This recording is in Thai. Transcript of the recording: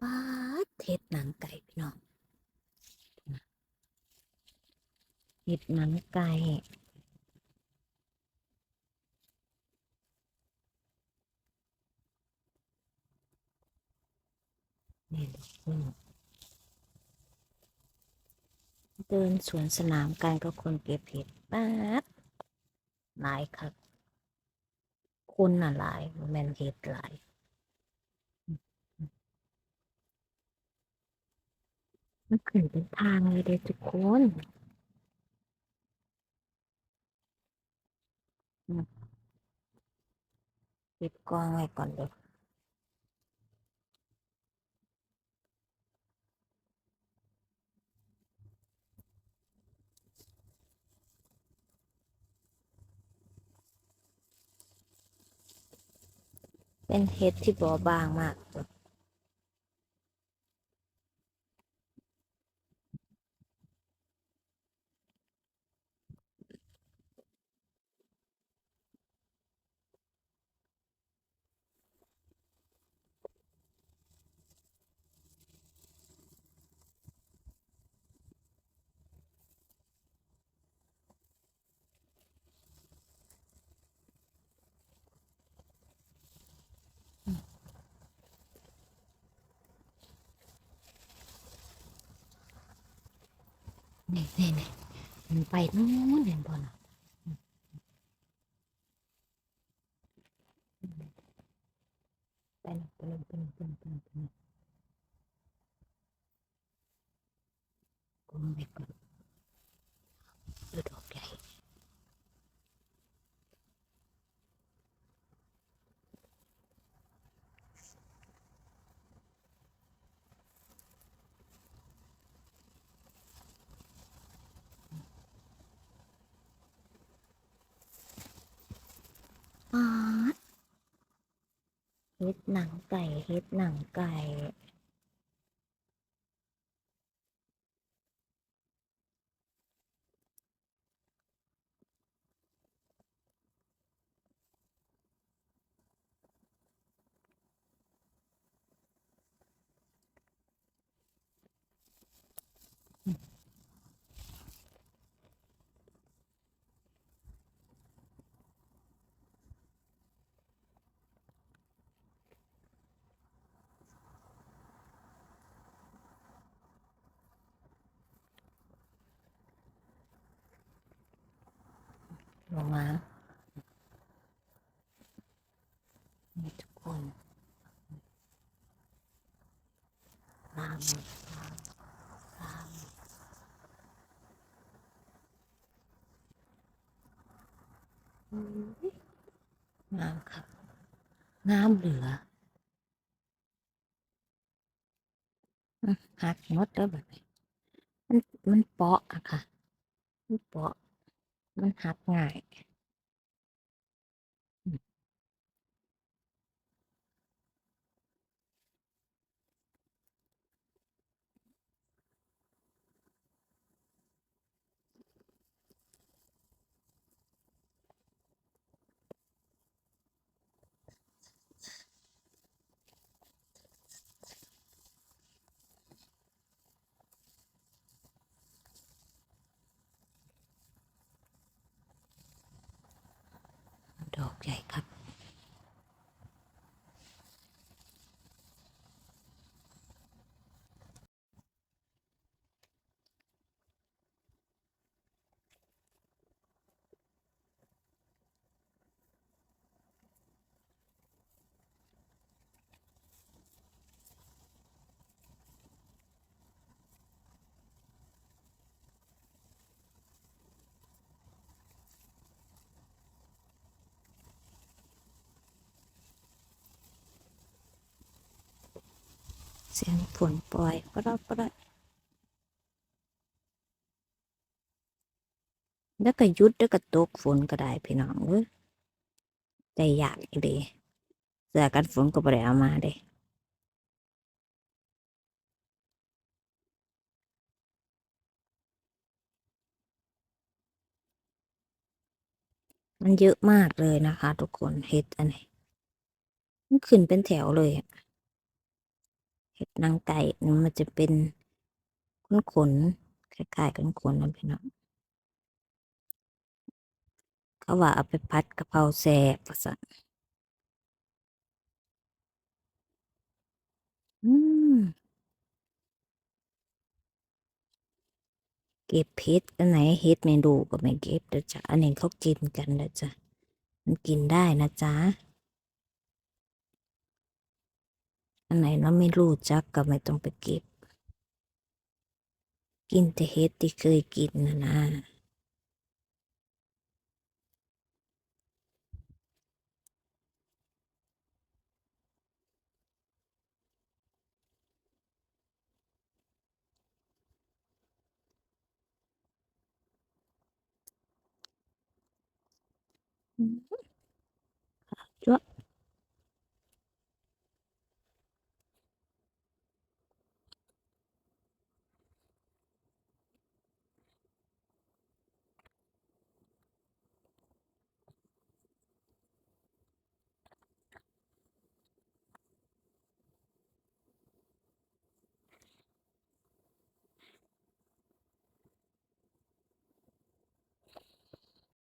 ปาดเห็ดหนังไก่พี่น้องเห็ดหนังไก่นี่เดินสวนสนามกันก็คนเก็บเห็ดป๊าดหลายครับ คนน่ะหลายแมนเห็ดหลายันขึ้นเป็นทางเลยเด็กทุกคนเก็บกองไว้ก่อนเลยเป็นเห็ดที่บอบางมาก นี่นี่นี่มันไปนู้นเห็นบ่น่ะไปนะไปเลยไปเลยไปเลยไปเลยไปเลยก้มไปก่อนดูดอกใหญ่ป๊าด เฮ็ดหนังไก่ เฮ็ดหนังไก่ ลงมานี่ทุกคนลามลามลามงามครับงามเหลืออืมหักหมดแล้วแบบนี้มันมันเปาะอะค่ะมันเปาะ มันหักง่าย ใหญ่ครับ เสียงฝนปล่อยปรบปรบแล้วก็ยุดแล้วก็ตกฝนก็ได้พี่น้องเว้ยใจอยากอีเดีเสื้อกันฝนก็ได้เอามาเด้มันเยอะมากเลยนะคะ ทุกคนเห็ดอันนี้มันขึ้นเป็นแถวเลยอะ เห็ดนางไก่นี่มันจะเป็นขนขนคล้ายๆกันขนนะพี่น้องเขาว่าเอาไปพัดกะเพราแซ่บว่าซั่นอืมเก็บเห็ดอันไหนเห็ดไม่ดูก็ไม่เก็บเด้อจ้ะอันนี้เขากินกันเด้อจ้ะมันกินได้นะจ๊ะ อันไหนเราไม่รู้จักก็ไม่ต้องไปเก็บ กินแต่เห็ดที่เคยกินนะนะอืมจ้ะ